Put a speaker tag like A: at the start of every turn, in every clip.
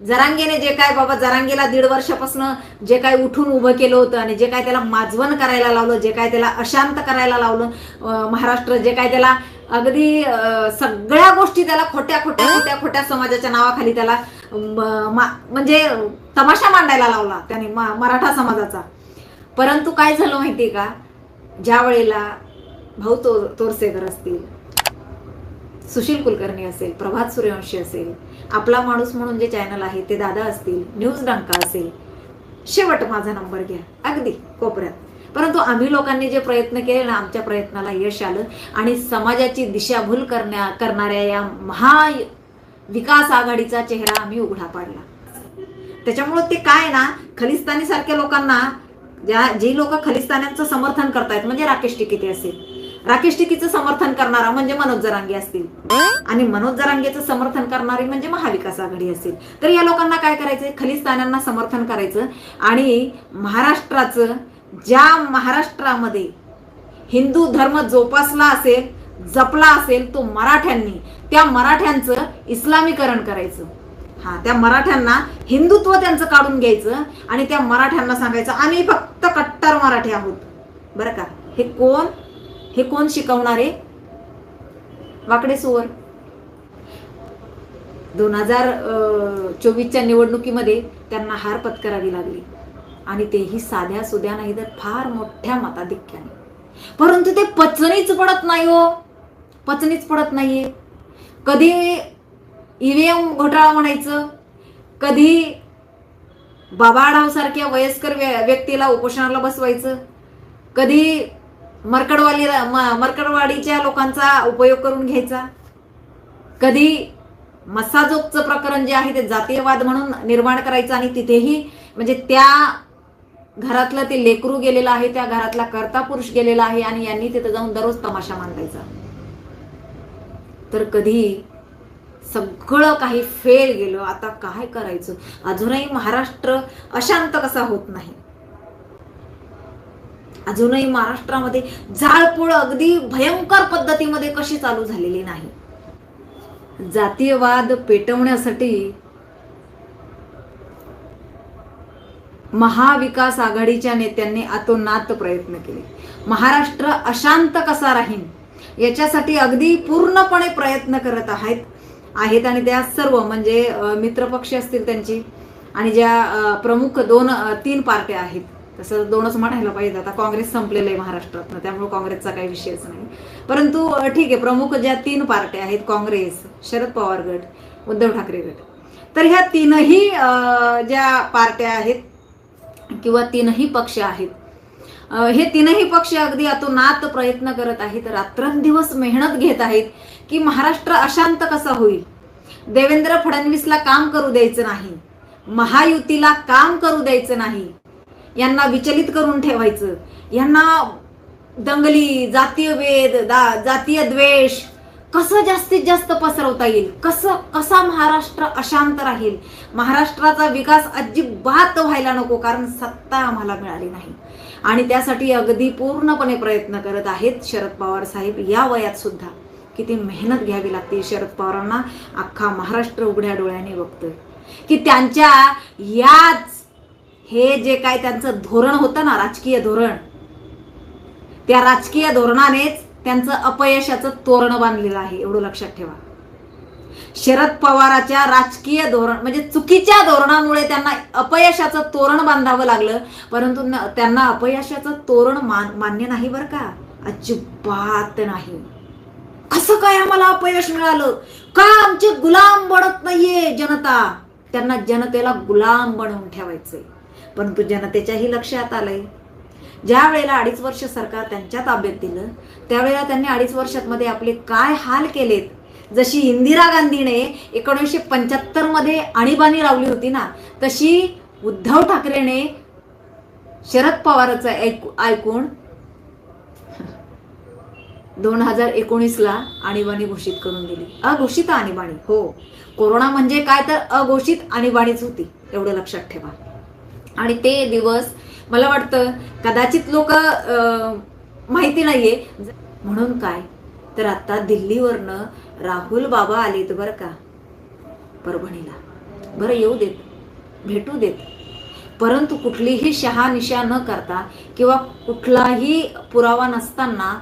A: जरांगेने जे काय बाबा जरांगेला दीड वर्षापासून जे काय उठून उभं केलं होतं आणि जे काय त्याला माजवण करायला लावलं जे काय त्याला अशांत करायला लावलं महाराष्ट्र जे काय त्याला अगदी सगळ्या गोष्टी त्याला खोट्या खोट्या खोट्या खोट्या समाजाच्या नावाखाली त्याला म्हणजे तमाशा मांडायला लावला त्याने मराठा समाजाचा. परंतु काय झालं माहितीये का? ज्या वेळेला भाऊ तो तोरसेकर असतील सुशील कुलकर्णी असेल प्रभात सूर्यवंशी असेल आपला माणूस म्हणून जे चॅनल आहे ते दादा असतील न्यूज डंका असेल शेवट माझा नंबर घ्या. अगदी कोपऱ्यात. परंतु आम्ही लोकांनी जे प्रयत्न केले ना आमच्या प्रयत्नाला यश आलं आणि समाजाची दिशाभूल करण्या करणाऱ्या या महा विकास आघाडीचा चेहरा आम्ही उघडा पाडला. त्याच्यामुळे ते काय ना खलिस्तानी सारख्या लोकांना ज्या जी लोक खलिस्तान्यांचं समर्थन करतायत म्हणजे राकेश टिकेते असेल राकेश टिकीचं समर्थन करणारा म्हणजे मनोज जरांगे असतील. आणि मनोज जरांगेचं समर्थन करणारी म्हणजे महाविकास आघाडी असेल. तर या लोकांना काय करायचंय? खलिस्तानांना समर्थन करायचं. आणि महाराष्ट्राचं ज्या महाराष्ट्रामध्ये हिंदू धर्म जोपासला असेल जपला असेल तो मराठ्यांनी त्या मराठ्यांचं इस्लामीकरण करायचं. हा त्या मराठ्यांना हिंदुत्व त्यांचं काढून घ्यायचं आणि त्या मराठ्यांना सांगायचं आम्ही फक्त कट्टर मराठी आहोत. बरं का? हे कोण? हे कोण शिकवणारे वाकडे सुवर. दोन हजार चोवीसच्या निवडणुकीमध्ये त्यांना हार पत्करावी लागली. आणि तेही साध्या सुध्या नाही तर फार मोठ्या मताधिक्याने. परंतु ते पचनीच पडत नाही हो. पचनीच पडत नाहीये. कधी ईव्हीएम घोटाळा म्हणायचं? कधी बाबाडावसारख्या वयस्कर व्य- व्यक्तीला उपोषणाला बसवायचं? कधी मरकडवाली म- मरकडवाडीच्या लोकांचा उपयोग करून घ्यायचा. कधी मसाजोगचं प्रकरण जे आहे ते जातीयवाद म्हणून निर्माण करायचं आणि तिथेही म्हणजे त्या घरातलं ते लेकरू गेलेलं आहे त्या घरातला कर्ता पुरुष गेलेला आहे आणि यांनी तिथे जाऊन दररोज तमाशा मांडायचा. तर कधी सगळं काही फेल गेलं आता काय करायचं? अजूनही महाराष्ट्र अशांत कसा होत नाही? अजूनही महाराष्ट्रामध्ये जाळपोळ अगदी भयंकर पद्धतीमध्ये कशी चालू झालेली नाही. जातीयवाद पेटवण्यासाठी महाविकास आघाडीच्या नेत्यांनी अतोनात प्रयत्न केले. महाराष्ट्र अशांत कसा राहीन याच्यासाठी अगदी पूर्णपणे प्रयत्न करत आहेत आहेत आणि त्या सर्व म्हणजे मित्रपक्ष असतील त्यांची आणि ज्या प्रमुख दोन तीन पार्ट्या आहेत. तसं दोनच म्हणायला पाहिजे आता काँग्रेस संपलेलं आहे महाराष्ट्रात त्यामुळे काँग्रेसचा काही विषयच नाही. परंतु ठीक आहे प्रमुख ज्या तीन पार्ट्या आहेत काँग्रेस शरद पवार गट उद्धव ठाकरे गट तर ह्या तीनही ज्या पार्ट्या आहेत किंवा तीनही पक्ष आहेत हे तीनही पक्ष अगदी अतोनात प्रयत्न करत आहेत रात्रंदिवस मेहनत घेत आहेत की महाराष्ट्र अशांत कसा होईल? देवेंद्र फडणवीसला काम करू द्यायचं नाही. महायुतीला काम करू द्यायचं नाही. यांना विचलित करून ठेवायचं. यांना दंगली जातीय वेद दा- जातीय द्वेष कसं जास्तीत जास्त पसरवता येईल? कसं कसा महाराष्ट्र अशांत राहील? महाराष्ट्राचा विकास अजिबात व्हायला नको कारण सत्ता आम्हाला मिळाली नाही. आणि त्यासाठी अगदी पूर्णपणे प्रयत्न करत आहेत शरद पवार साहेब या वयात सुद्धा. किती मेहनत घ्यावी लागते शरद पवारांना अख्खा महाराष्ट्र उघड्या डोळ्याने बघतोय. की त्यांच्या याच हे जे काय त्यांचं धोरण होतं ना राजकीय धोरण त्या राजकीय धोरणानेच त्यांचं अपयशाचं तोरण बांधलेलं आहे एवढं लक्षात ठेवा. शरद पवाराच्या राजकीय धोरण म्हणजे चुकीच्या धोरणामुळे त्यांना अपयशाचं तोरण बांधावं लागलं परंतु न- त्यांना अपयशाचं तोरण मान मान्य नाही बरं का? अजिबात नाही. कसं काय आम्हाला अपयश मिळालं? का आमचे गुलाम बनत नाहीये जनता? त्यांना जनतेला गुलाम बनवून ठेवायचंय. परंतु जनतेच्याही लक्षात आलंय. ज्या वेळेला अडीच वर्ष सरकार त्यांच्या ताब्यात दिलं त्यावेळेला त्यांनी अडीच वर्षात मध्ये आपले काय हाल केलेत? जशी इंदिरा गांधीने एकोणीसशे पंच्याहत्तरमध्ये आणीबाणी लावली होती ना तशी उद्धव ठाकरेने शरद पवारचं ऐकू- ऐकून दोन हजार एकोणीसला आणीबाणी घोषित करून दिली. अघोषित आणीबाणी हो. कोरोना म्हणजे काय तर अघोषित आणीबाणीच होती एवढं लक्षात ठेवा. आणि ते दिवस मला वाटतं कदाचित लोक माहिती नाहीये. म्हणून काय? तर आता दिल्लीवरनं राहुल बाबा आलेत बरं का? परभणीला. बरं येऊ देत. भेटू देत. परंतु कुठलीही शहानिशा न करता किंवा कुठलाही पुरावा नसताना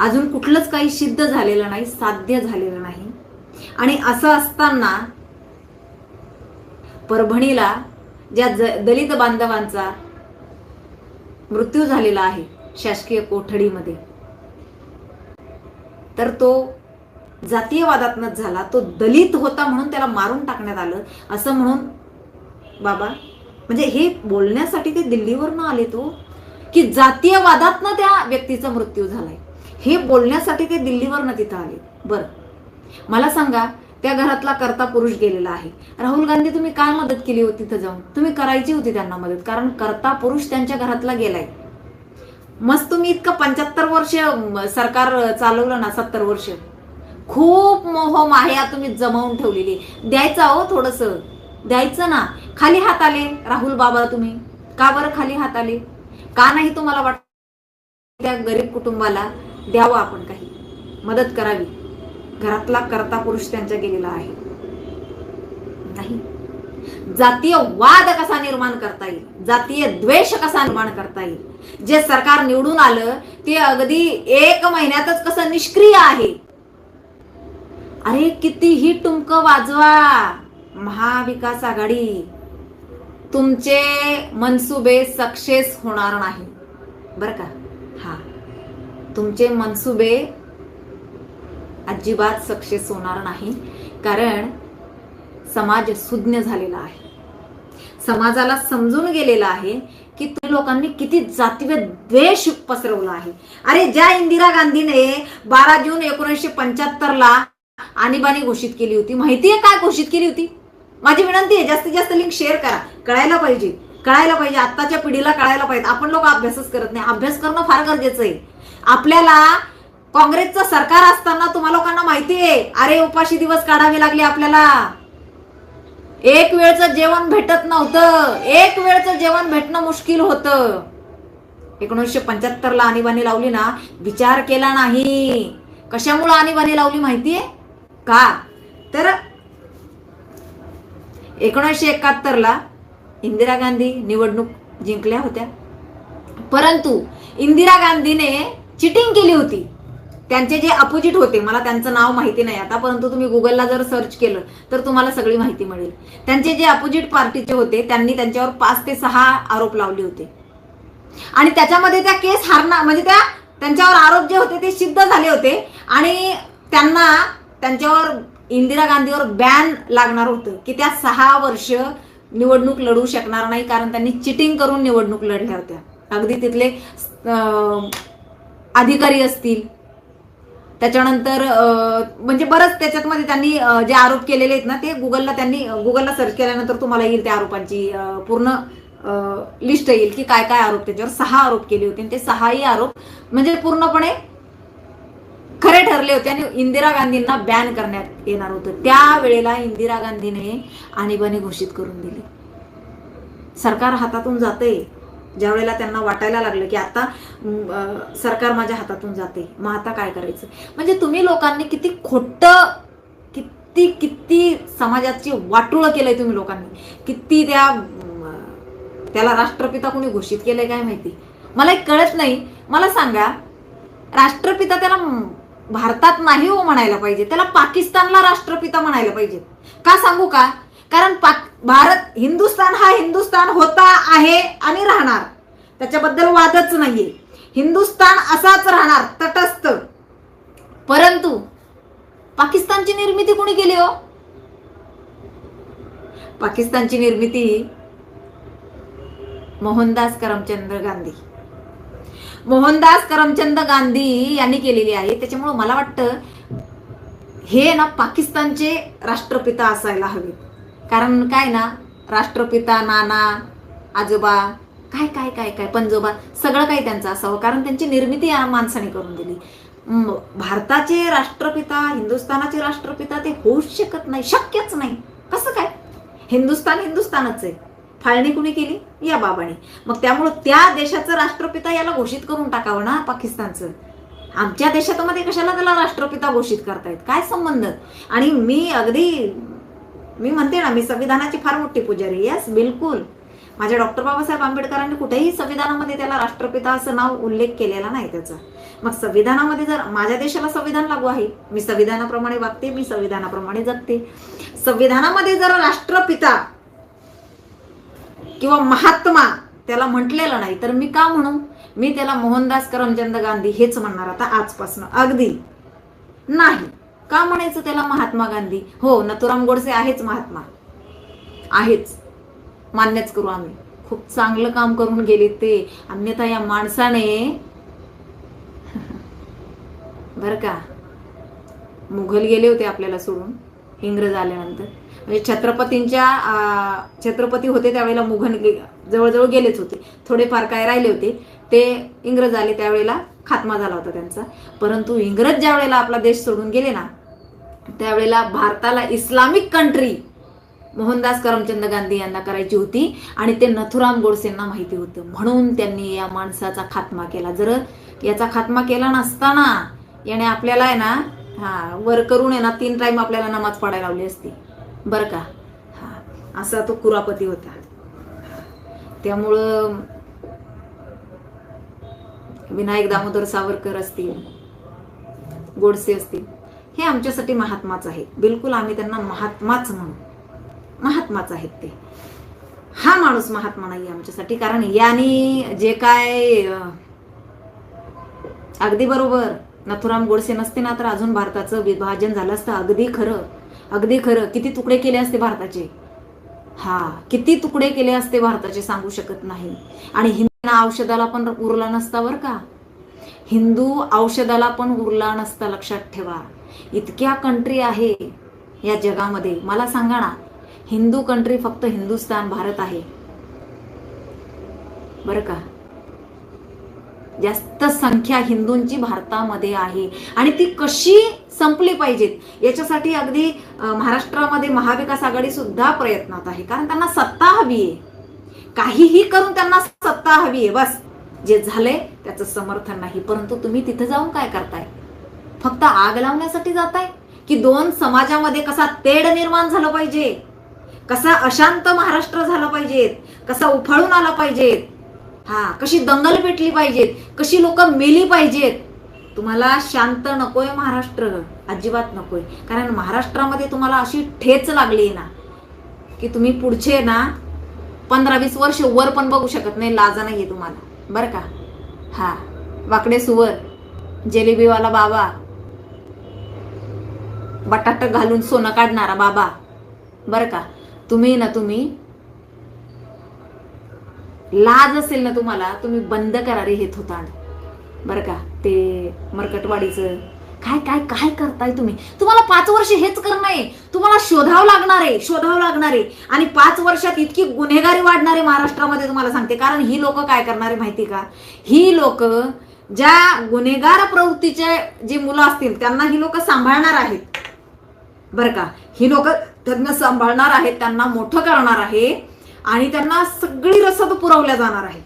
A: अजून कुठलंच काही सिद्ध झालेलं नाही साध्य झालेलं नाही. आणि असं असताना परभणीला ज्या ज दलित बांधवांचा मृत्यू झालेला आहे शासकीय कोठडीमध्ये. तर तो जातीयवादातनच झाला तो दलित होता म्हणून त्याला मारून टाकण्यात आलं असं म्हणून बाबा म्हणजे हे बोलण्यासाठी ते दिल्लीवरनं आले तो की जातीयवादातनं त्या व्यक्तीचा मृत्यू झालाय. हे बोलण्यासाठी ते दिल्लीवरनं तिथं आले. बरं. मला सांगा त्या घरातला करता पुरुष गेलेला आहे. राहुल गांधी तुम्ही काय मदत केली होती तिथं जाऊन? तुम्ही करायची होती त्यांना मदत कारण करता पुरुष त्यांच्या घरातला गेलाय. मस्त तुम्ही इतकं पंच्याहत्तर वर्ष सरकार चालवलं ना सत्तर वर्ष. खूप मोह माया तुम्ही जमवून ठेवलेली. द्यायचं हो थोडस. द्यायचं ना. खाली हात आले राहुल बाबा तुम्ही. का बरं खाली हात आले? का नाही तुम्हाला वाटत त्या गरीब कुटुंबाला द्यावं आपण काही? मदत करावी. घरातला कर्ता पुरुष त्यांच्या गेलेला आहे. नाही. जातीय वाद कसा निर्माण करता येईल? जातीय द्वेष कसा निर्माण करता येईल? जे सरकार निवडून आलं ते अगदी एक महिन्यातच कसं निष्क्रिय आहे? अरे कितीही टुमक वाजवा महाविकास आघाडी तुमचे मनसुबे सक्सेस होणार नाही. बर का? हा. तुमचे मनसुबे अजिबात सक्सेस होणार नाही. कारण समाज सुज्ञ झालेला आहे. समाजाला समजून गेलेला आहे की तुम्ही लोकांनी किती जातीय द्वेष पसरवला आहे. अरे ज्या इंदिरा गांधीने बारा जून एकोणीसशे पंच्याहत्तर ला आणीबाणी घोषित केली होती माहितीये काय घोषित केली होती? माझी विनंती आहे जास्तीत जास्त लिंक शेअर करा. कळायला पाहिजे. कळायला पाहिजे. आत्ताच्या पिढीला कळायला पाहिजे. आपण लोक अभ्यासच करत नाही. अभ्यास करणं फार गरजेचं आहे. आपल्याला काँग्रेसचं सरकार असताना तुम्हा लोकांना माहिती आहे. अरे उपाशी दिवस काढावे लागले आपल्याला. एक वेळचं जेवण भेटत नव्हतं. एक वेळचं जेवण भेटणं मुश्किल होतं. एकोणीसशे पंच्याहत्तर ला आणीबाणी लावली ना विचार केला नाही. कशामुळे आणीबाणी लावली माहितीये का? तर एकोणीसशे एकाहत्तर ला इंदिरा गांधी निवडणूक जिंकल्या होत्या. परंतु इंदिरा गांधीने चिटिंग केली होती. त्यांचे जे अपोजिट होते मला त्यांचं नाव माहिती नाही आता परंतु तुम्ही गुगलला जर सर्च केलं तर तुम्हाला सगळी माहिती मिळेल. त्यांचे जे अपोजिट पार्टीचे होते त्यांनी त्यांच्यावर पाच ते सहा आरोप लावले होते. आणि त्याच्यामध्ये त्या केस हारणार म्हणजे त्या त्यांच्यावर आरोप जे होते ते सिद्ध झाले होते. आणि त्यांना त्यांच्यावर इंदिरा गांधीवर बॅन लागणार होतं की त्या सहा वर्ष निवडणूक लढू शकणार नाही कारण त्यांनी चिटिंग करून निवडणूक लढल्या होत्या. अगदी तिथले अधिकारी असतील त्याच्यानंतर म्हणजे बरंच त्याच्यामध्ये त्यांनी जे आरोप केलेले आहेत ना ते गुगलला त्यांनी गुगलला सर्च केल्यानंतर तुम्हाला येईल त्या आरोपांची पूर्ण लिस्ट येईल की काय काय आरोप त्याच्यावर. सहा आरोप केले होते आणि ते सहाही आरोप म्हणजे पूर्णपणे खरे ठरले होते आणि इंदिरा गांधींना बॅन करण्यात येणार होतं. त्यावेळेला इंदिरा गांधीने आणीबाणी घोषित करून दिली. सरकार हातातून जाते ज्या वेळेला त्यांना वाटायला लागलं की आता सरकार माझ्या हातातून जाते मग आता काय करायचं? म्हणजे तुम्ही लोकांनी किती खोट किती किती समाजाची वाटोळं केलंय तुम्ही लोकांनी. किती त्या त्याला राष्ट्रपिता कोणी घोषित केलंय काय माहिती? मला एक कळत नाही. मला सांगा राष्ट्रपिता त्याला भारतात नाही हो म्हणायला पाहिजे. त्याला पाकिस्तानला राष्ट्रपिता म्हणायला पाहिजे. का सांगू का? कारण पाक भारत हिंदुस्थान हा हिंदुस्थान होता आहे आणि राहणार. त्याच्याबद्दल वादच नाहीये. हिंदुस्थान असाच राहणार तटस्थ. परंतु पाकिस्तानची निर्मिती कोणी केली हो? पाकिस्तानची निर्मिती मोहनदास करमचंद गांधी. मोहनदास करमचंद गांधी यांनी केलेली आहे. त्याच्यामुळं मला वाटतं हे ना पाकिस्तानचे राष्ट्रपिता असायला हवे कारण काय ना राष्ट्रपिता नाना आजोबा काय काय काय काय पंजोबा सगळं काही त्यांचं असावं. कारण त्यांची निर्मिती या माणसाने करून दिली. भारताचे राष्ट्रपिता हिंदुस्थानाचे राष्ट्रपिता ते होऊच शकत नाही शक्यच नाही. कसं काय? हिंदुस्थान हिंदुस्थानच आहे. फाळणी कुणी केली? या बाबाने. मग त्यामुळं त्या देशाचं राष्ट्रपिता याला घोषित करून टाकावं ना पाकिस्तानचं. आमच्या देशात मध्ये कशाला त्याला राष्ट्रपिता घोषित करतायत? काय संबंध? आणि मी अगदी मी म्हणते ना मी संविधानाची फार मोठी पुजारी. येस बिलकुल. माझ्या डॉक्टर बाबासाहेब आंबेडकरांनी कुठेही संविधानामध्ये त्याला राष्ट्रपिता असं नाव उल्लेख केलेला नाही त्याचा. मग संविधानामध्ये जर माझ्या देशाला संविधान लागू आहे मी संविधानाप्रमाणे वागते मी संविधानाप्रमाणे जगते. संविधानामध्ये जर राष्ट्रपिता किंवा महात्मा त्याला म्हटलेलं नाही तर मी का म्हणू? मी त्याला मोहनदास करमचंद गांधी हेच म्हणणार आता आजपासून. अगदी. नाही. का म्हणायचं त्याला महात्मा गांधी? हो नथुराम गोडसे आहेच महात्मा. आहेच. मान्यच करू आम्ही. खूप चांगलं काम करून गेले ते. अन्यथा या माणसाने बर का? मुघल गेले होते आपल्याला सोडून इंग्रज आल्यानंतर. म्हणजे छत्रपतींच्या छत्रपती होते त्यावेळेला मुघल गे- जवळजवळ गेलेच होते. थोडेफार काय राहिले होते ते इंग्रज आले त्यावेळेला खात्मा झाला होता त्यांचा. परंतु इंग्रज ज्या वेळेला आपला देश सोडून गेले ना त्यावेळेला भारताला इस्लामिक कंट्री मोहनदास करमचंद गांधी यांना करायची होती. आणि ते नथुराम गोडसेंना माहिती होतं. म्हणून त्यांनी या माणसाचा खात्मा केला. जर याचा खात्मा केला नसताना याने आपल्याला आहे ना हा वर करून आहे ना तीन टाईम आपल्याला नमाज पडायला लावली असती. बरं का? हा. असा तो कुरापती होता. त्यामुळं विनायक दामोदर सावरकर असतील गोडसे असतील हे आमच्यासाठी महात्माच आहेत बिलकुल आम्ही त्यांना महात्माच म्हणू. महात्माच आहेत ते. हा माणूस महात्मा नाही आमच्यासाठी. कारण यांनी जे काय अगदी बरोबर नथुराम गोडसे नसते ना तर अजून भारताचं विभाजन झालं असतं. अगदी खरं अगदी खरं. किती तुकडे केले असते भारताचे? हा किती तुकडे केले असते भारताचे सांगू शकत नाही. आणि हिंदूंना औषधाला पण उरला नसता बरं का? हिंदू औषधाला पण उरला नसता लक्षात ठेवा. इतक्या कंट्री आहे या जगामध्ये. मला सांगा ना हिंदू कंट्री फक्त हिंदुस्तान भारत आहे. बरं का? जास्त संख्या हिंदूंची भारतामध्ये आहे. आणि ती कशी संपली पाहिजेत? याच्यासाठी अगदी महाराष्ट्रामध्ये महाविकास आघाडी सुद्धा प्रयत्नात आहे. कारण त्यांना सत्ता हवी आहे. काहीही करून त्यांना सत्ता हवी आहे. बस. जे झालंय त्याचं समर्थन नाही. परंतु तुम्ही तिथे जाऊन काय करताय? फक्त आग लावण्यासाठी जात आहे की दोन समाजामध्ये कसा तेढ निर्माण झालं पाहिजे? कसा अशांत महाराष्ट्र झाला पाहिजेत? कसा उफाळून आला पाहिजेत? हा कशी दंगल पेटली पाहिजेत? कशी लोक मेली पाहिजेत? तुम्हाला शांत नकोय महाराष्ट्र. अजिबात नकोय. कारण महाराष्ट्रामध्ये तुम्हाला अशी ठेच लागली ना की तुम्ही पुढचे ना पंधरा वीस वर्ष वर पण बघू शकत नाही लाजा नाही तुम्हाला. बरं का? हा. वाकडे सुवर. जेलेबीवाला बाबा. बटाटा घालून सोनं काढणारा बाबा. बरं का? तुम्ही ना तुम्ही लाज असेल ना तुम्हाला तुम्ही बंद करा रे हे थोतांड. बरं का? ते मरकटवाडीचं. काय काय काय करताय तुम्ही? तुम्हाला पाच वर्ष हेच करणं आहे. तुम्हाला शोधावं लागणार आहे शोधावं लागणार आहे. आणि पाच वर्षात इतकी गुन्हेगारी वाढणार आहे महाराष्ट्रामध्ये तुम्हाला सांगते. कारण ही लोक काय करणार आहे माहिती का? ही लोक ज्या गुन्हेगार प्रवृत्तीचे जी मुलं असतील त्यांना ही लोक सांभाळणार आहेत. बरं का? ही लोक त्यांना सांभाळणार आहेत त्यांना मोठं करणार आहे आणि त्यांना सगळी रसद पुरवल्या जाणार आहे.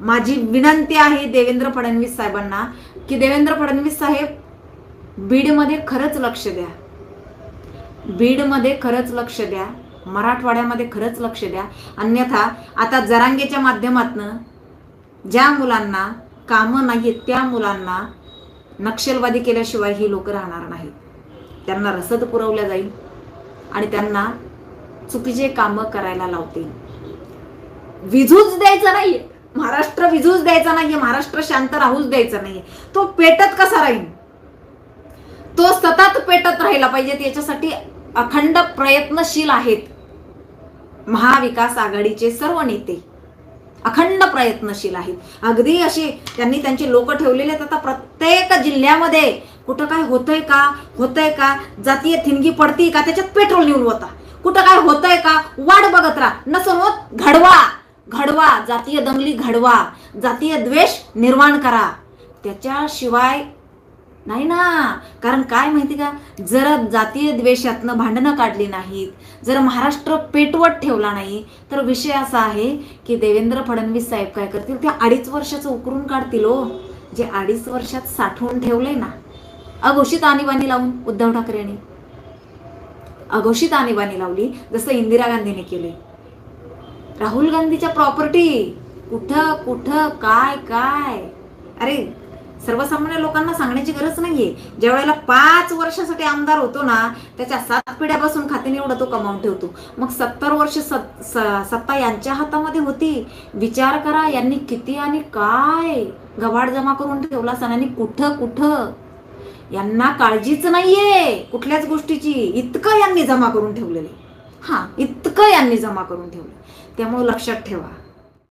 A: माझी विनंती आहे देवेंद्र फडणवीस साहेबांना की देवेंद्र फडणवीस साहेब बीडमध्ये खरंच लक्ष द्या. बीडमध्ये खरंच लक्ष द्या. मराठवाड्यामध्ये खरंच लक्ष द्या. अन्यथा आता जरांगेच्या माध्यमातनं ज्या मुलांना कामं नाहीत त्या मुलांना नक्षलवादी केल्याशिवाय ही लोक राहणार नाहीत. त्यांना रसद पुरवल्या जाईल आणि त्यांना चुकीचे कामं करायला लावतील. विझूच द्यायचा नाहीये. महाराष्ट्र विझूच द्यायचा नाहीये. महाराष्ट्र शांत राहूच द्यायचा नाहीये. तो पेटत कसा राहील? तो सतत पेटत राहिला पाहिजे. याच्यासाठी अखंड प्रयत्नशील आहेत महाविकास आघाडीचे सर्व नेते. अखंड प्रयत्नशील आहेत. अगदी अशी त्यांनी त्यांचे लोक ठेवलेले आहेत. आता प्रत्येक जिल्ह्यामध्ये कुठं काय होतंय का होतंय का जातीय थिणगी पडती का त्याच्यात पेट्रोल नेऊन होता कुठं काय होतंय का वाट बघत राहा. नसून होत घडवा. घडवा. जातीय दंगली घडवा. जातीय द्वेष निर्माण करा. त्याच्याशिवाय नाही ना. कारण काय माहिती का? जर जातीय द्वेषातनं भांडणं काढली नाहीत जर महाराष्ट्र पेटवत ठेवला नाही तर विषय असा आहे की देवेंद्र फडणवीस साहेब काय करतील? ते अडीच वर्षाचं उकरून काढतील हो. जे अडीच वर्षात साठवून ठेवलंय ना. अघोषित आणीबाणी लावून उद्धव ठाकरे यांनी. अघोषित आणीबाणी लावली जसं इंदिरा गांधीने केले. राहुल गांधीच्या प्रॉपर्टी. कुठं कुठं काय काय? अरे सर्वसामान्य लोकांना सांगण्याची गरज नाहीये. ज्या वेळेला पाच वर्षासाठी आमदार होतो ना त्याच्या सात पिढ्यापासून खात्याने एवढा तो कमावून ठेवतो. मग सत्तर वर्ष स- सत्ता यांच्या हातामध्ये होती. विचार करा यांनी किती आणि काय गव्हाड जमा करून ठेवला सणांनी कुठं कुठं? यांना काळजीच नाहीये कुठल्याच गोष्टीची. इतकं यांनी जमा करून ठेवलेली हा इतकं यांनी जमा करून ठेवलं त्यामुळे लक्षात ठेवा.